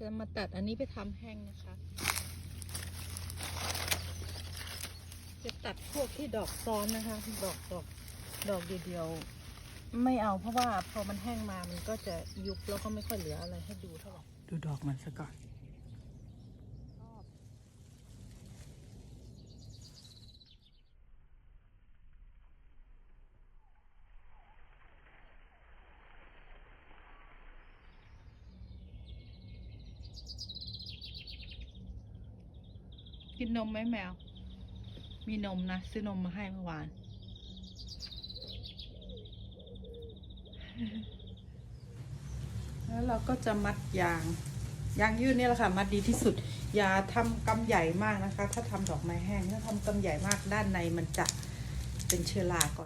จะมาตัดอันนี้ไปทำแห้งนะคะ จะตัดพวกที่ดอกซ้อนนะคะ ดอกดอกดอกเดียวๆไม่เอาเพราะว่าพอมันแห้งมามันก็จะยุบแล้วก็ไม่ค่อยเหลืออะไรให้ดูเท่าไหร่ดูดอกมันซะก่อน กินนมไหมแมว มีนมนะ ซื้อนมมาให้เมื่อวาน แล้วเราก็จะมัดยาง ยางยืดนี่แหละค่ะ มัดดีที่สุด อย่าทำกำใหญ่มากนะคะ ถ้าทำดอกไม้แห้งถ้าทำกำใหญ่มากด้านในมันจะเป็นเชื้อราก่อน